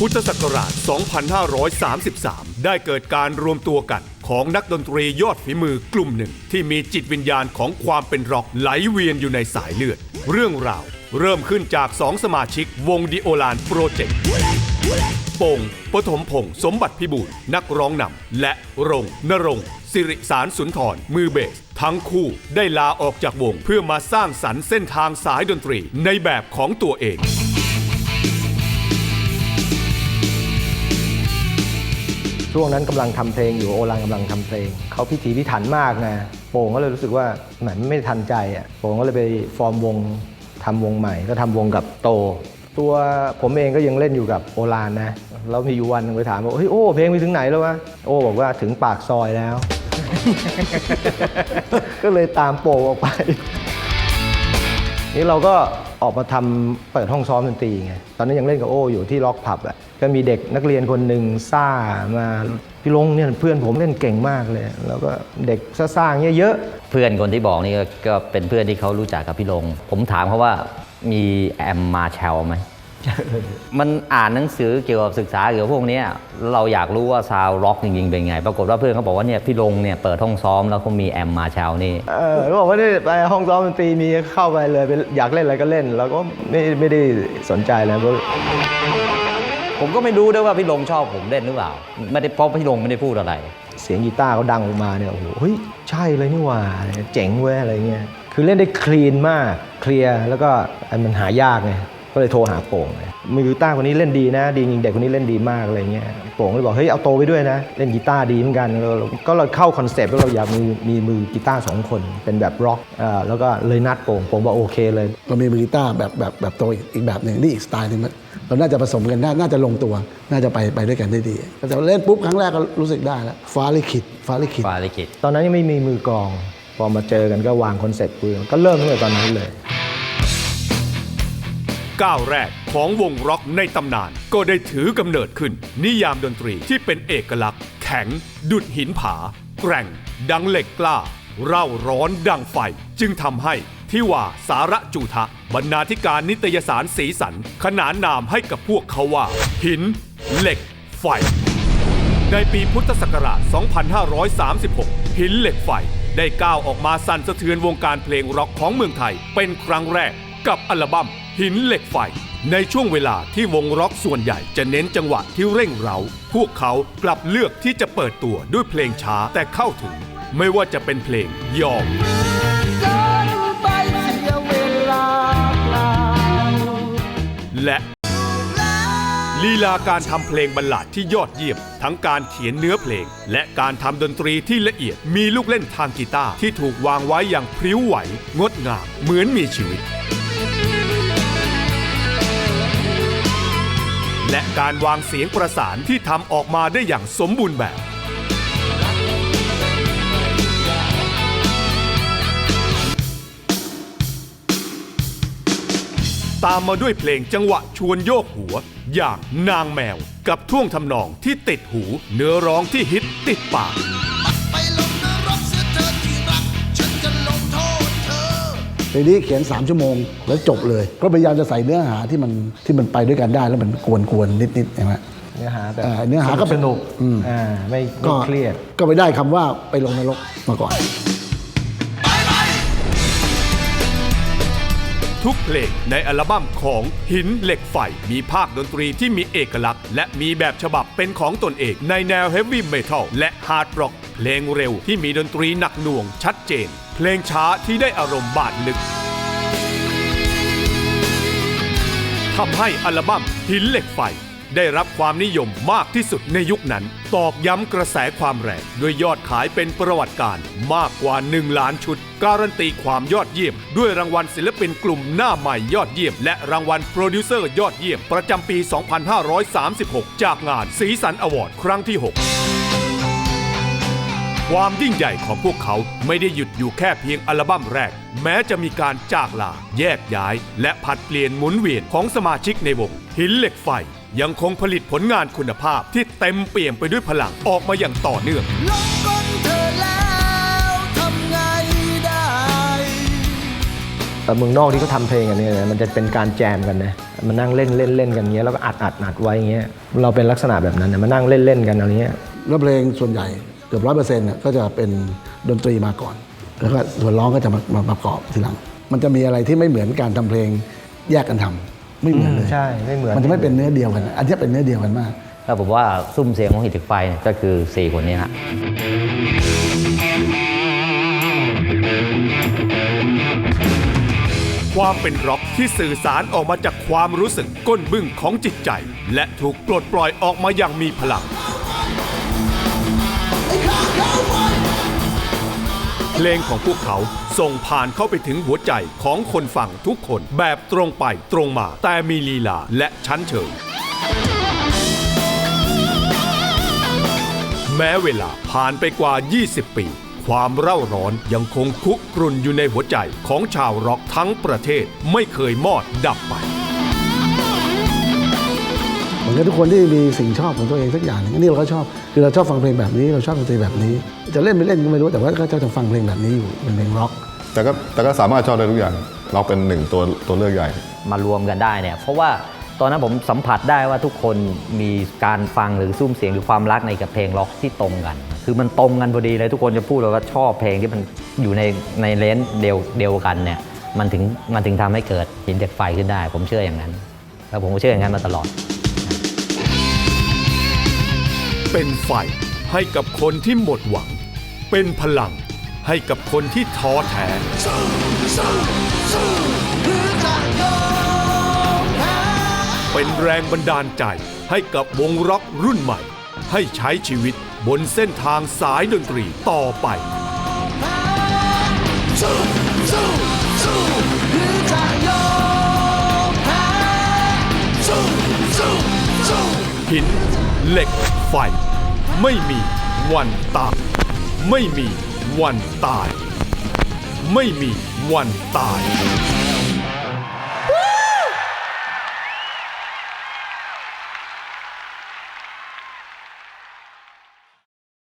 พุทธศักราช 2533 ได้เกิดการรวมตัวกันของนักดนตรียอดฝีมือกลุ่มหนึ่ง ที่มีจิตวิญญาณของความเป็นร็อกไหลเวียนอยู่ในสายเลือด เรื่องราว เริ่มขึ้นจากสองสมาชิกวงดิโอลานโปรเจกต์ปงปฐมพงศ์สมบัติพิบูลนักร้องนำและรงนรงสิริสารสุนทรมือเบส ทั้งคู่ได้ลาออกจากวงเพื่อมาสร้างสรรค์เส้นทางสายดนตรีในแบบของตัวเอง ช่วงนั้นกำลังทำเพลงอยู่โอรันกำลังทำเพลงเขาพิถีพิถันมากไงโป่งก็เลยรู้สึกว่าแหมไม่ทันใจอะโป่งก็เลยไปฟอร์มวงทำวงใหม่ ก็ทำวงกับโต ตัวผมเองก็ยังเล่นอยู่กับโอรานนะแล้วมีอยู่วันนึงไปถามว่าเฮ้ยโอ้เพลงไปถึงไหนแล้ววะโอ้บอกว่าถึงปากซอยแล้ว ก็เลยตามโป่งออกไปนี่เราก็ ออกมาทำเปิดห้องซ้อมดนตรีไงตอนนั้นยังเล่นกับโอ้อยู่ที่ล็อกผับอะก็มีเด็กนักเรียนคนหนึ่งซ่ามาพี่ลงเนี่ยเพื่อนผมเล่นเก่งมากเลย แล้วก็เด็กซ่าๆเงี้ยเยอะเพื่อนคนที่บอกนี่ก็ก็เป็นเพื่อนที่เขารู้จักกับพี่ลง ผมถามเขาว่ามีแอมมาแชลไหม มันอ่านหนังสือเกี่ยวกับศึกษาเกี่ยวกับพวกเนี้ยเราอยากรู้ว่าซาวร็อกจริงๆเป็นไง ปรากฏว่าเพื่อนเขาบอกว่าเนี่ยพี่ลงเนี่ยเปิดห้องซ้อมแล้วเขามีแอมมาแชลนี่เออก็บอกว่านี่ไปห้องซ้อมดนตรีมีเข้าไปเลยไปอยากเล่นอะไรก็เล่น แล้วก็ไม่ไม่ได้สนใจแล้วก็ผมก็ไม่รู้ด้วยว่าพี่ลงชอบผมเล่นหรือเปล่า ไม่ได้เพราะพี่ลงไม่ได้พูดอะไร เสียงกีตาร์เขาดังออกมาเนี่ยโอ้โหเฮ้ยใช่เลยนี่หว่าเจ๋งเว้ยอะไรเงี้ยคือเล่นได้คลีนมากเคลียร์แล้วก็อันมันหายากไง ก็เลยโทรหาโป่งเลยมือกีตาร์คนนี้เล่นดีนะดีจริงเด็กคนนี้เล่นดีมากอะไรเงี้ยโป่งก็เลยบอกเฮ้ยเอาโตไปด้วยนะ เล่นกีตาร์ดีเหมือนกันแล้วเราก็เราเข้าคอนเซปต์ว่าเราอยากมีมีมือกีตาร์สองคนเป็นแบบร็อกอ่าแล้วก็เลยนัดโป่งโป่งบอกโอเคเลยเรามีมือกีตาร์แบบแบบแบบโตอีกอีกแบบหนึ่งนี่อีกสไตล์หนึงมันเราน่าจะผสมกันได้น่าจะลงตัว น่าจะไปไปด้วยกันได้ดีแต่เล่นปุ๊บครั้งแรกก็รู้สึกได้แล้วฟ้าลิขิตฟ้าลิขิตฟาลิกิตตอนนั้นยังไม่มีมือกลองพอมาเจอกันก็วางคอนเซ็ปต์คุยกันก็เริ่มตั้งแต่ตอนนั้นเลย ก้าวแรกของวงร็อกในตำนาน ก็ได้ถือกำเนิดขึ้น นิยามดนตรีที่เป็นเอกลักษณ์ แข็ง ดุดหินผา แกร่ง ดังเหล็กกล้า เร่าร้อนดังไฟ จึงทำให้ที่ว่าสาระจุทะ บรรณาธิการนิตยสารสีสัน ขนานนามให้กับพวกเขาว่า หิน เหล็ก ไฟ ในปีพุทธศักราช 2536 หินเหล็กไฟได้ก้าวออกมาสั่นสะเทือนวงการเพลงร็อกของเมืองไทยเป็นครั้งแรก กับอัลบั้มหินเหล็กไฟ ในช่วงเวลาที่วงร็อกส่วนใหญ่จะเน้นจังหวะที่เร่งเร้า พวกเขากลับเลือกที่จะเปิดตัวด้วยเพลงช้าแต่เข้าถึง ไม่ว่าจะเป็นเพลงยอมและลีลาการทำเพลงบัลลาดที่ยอดเยี่ยม ทั้งการเขียนเนื้อเพลง และการทำดนตรีที่ละเอียดมีลูกเล่นทางกีตาร์ที่ถูกวางไว้อย่างพริ้วไหว งดงามเหมือนมีชีวิต การวางเสียงประสานที่ทำออกมาได้อย่างสมบูรณ์แบบ ตามมาด้วยเพลงจังหวะชวนโยกหัว อย่างนางแมว กับท่วงทำนองที่ติดหู เนื้อร้องที่ฮิตติดปาก เพลงนี้เขียน 3 ชั่วโมง แล้วจบเลย ก็พยายามจะใส่เนื้อหาที่มันที่มันไปด้วยกันได้แล้วมันกวนๆนิดๆใช่ไหมเนื้อหาแบบอ่าเนื้อหาก็เป็นสนุกอืมอ่าไม่ไม่ก็เครียดก็ไปได้คำว่าไปลงนรกมาก่อน ทุกเพลงในอัลบั้มของหินเหล็กไฟมีภาคดนตรีที่มีเอกลักษณ์ และมีแบบฉบับเป็นของตนเองในแนวเฮฟวี่เมทัลและฮาร์ดร็อก เพลงเร็วที่มีดนตรีหนักหน่วงชัดเจน เพลงช้าที่ได้อารมณ์บาดลึกทำให้อัลบั้มหินเหล็กไฟ ได้รับความนิยมมากที่สุดในยุคนั้น ตอกย้ำกระแสความแรงด้วยยอดขายเป็นประวัติการมากกว่า 1 ล้านชุด การันตีความยอดเยี่ยม ด้วยรางวัลศิลปินกลุ่มหน้าใหม่ยอดเยี่ยม และรางวัลโปรดิวเซอร์ยอดเยี่ยม ประจำปี 2536 จากงานสีสันอวอร์ดครั้งที่ 6 ความยิ่งใหญ่ของพวกเขาไม่ได้หยุดอยู่แค่เพียงอัลบั้มแรก แม้จะมีการจากลา แยกย้าย และผลัดเปลี่ยนหมุนเวียนของสมาชิกในวง หินเหล็กไฟ ยังคงผลิตผลงานคุณภาพที่เต็มเปี่ยมไปด้วยพลังออกมาอย่างต่อเนื่อง ลงก้นเธอแล้วทำไงได้เอ่อเมืองนอกที่เขาทำเพลงกันเนี่ยนะมันจะเป็นการแจมกันนะมานั่งเล่นเล่นเล่นกันเงี้ยแล้วก็อัดอัดอัดไว้เงี้ยเราเป็นลักษณะแบบนั้นนะมานั่งเล่นเล่นกันอะไรเงี้ย แล้วเพลงส่วนใหญ่ เกือบร้อยเปอร์เซ็นต์ก็จะเป็นดนตรีมาก่อน แล้วก็ส่วนร้องก็จะมามาประกอบทีหลัง มันจะมีอะไรที่ไม่เหมือนการทำเพลงแยกกันทำไม่เหมือนเลยใช่ไม่เหมือนมันจะไม่เป็นเนื้อเดียวกัน อันนี้เป็นเนื้อเดียวกันมากแล้วผมว่าซุ้มเสียงของหิตเหล็กไฟเนี่ยก็คือ4คนนี้ฮะความเป็นร็อกที่สื่อสารออกมาจากความรู้สึกก้นบึ้งของจิตใจ และถูกปลดปล่อยออกมาอย่างมีพลัง เพลงของพวกเขาส่งผ่านเข้าไปถึงหัวใจของคนฟังทุกคนแบบตรงไปตรงมา แต่มีลีลาและชั้นเชิง แม้เวลาผ่านไปกว่า 20 ปี ความเร่าร้อนยังคงคุกรุ่นอยู่ในหัวใจของชาวร็อกทั้งประเทศไม่เคยมอดดับไป เหมือนกับทุกคนที่มีสิ่งชอบของตัวเองสักอย่างนึงนี่เราก็ชอบคือเราชอบฟังเพลงแบบนี้เราชอบดนตรีแบบนี้ จะเล่นไม่เล่นก็ไม่รู้แต่ว่าก็จะฟังเพลงแบบนี้อยู่เป็นเพลงร็อกแต่ก็แต่ก็สามารถชอบได้ทุกอย่างเราเป็นหนึ่งตัวตัวเลือกใหญ่ มารวมกันได้เนี่ยเพราะว่าตอนนั้นผมสัมผัสได้ว่าทุกคนมีการฟังหรือซุ้มเสียงหรือความรักในกับเพลงร็อกที่ตรงกัน คือมันตรงกันพอดีเลยทุกคนจะพูดเลยว่าชอบเพลงที่มันอยู่ในในเลนเดียวเดียวกันเนี่ยมันถึงมันถึงทำให้เกิดหินเหล็กไฟขึ้นได้ ผมเชื่ออย่างนั้น แล้วผมก็เชื่ออย่างนั้นมาตลอด เป็นไฟให้กับคนที่หมดหวัง เป็นพลังให้กับคนที่ท้อแท้เป็นแรงบันดาลใจให้กับวงร็อกรุ่นใหม่ ให้ใช้ชีวิตบนเส้นทางสายดนตรีต่อไปหินเหล็ก ฟ ไม่มีวันตาย ไม่มีวันตาย ไม่มีวันตาย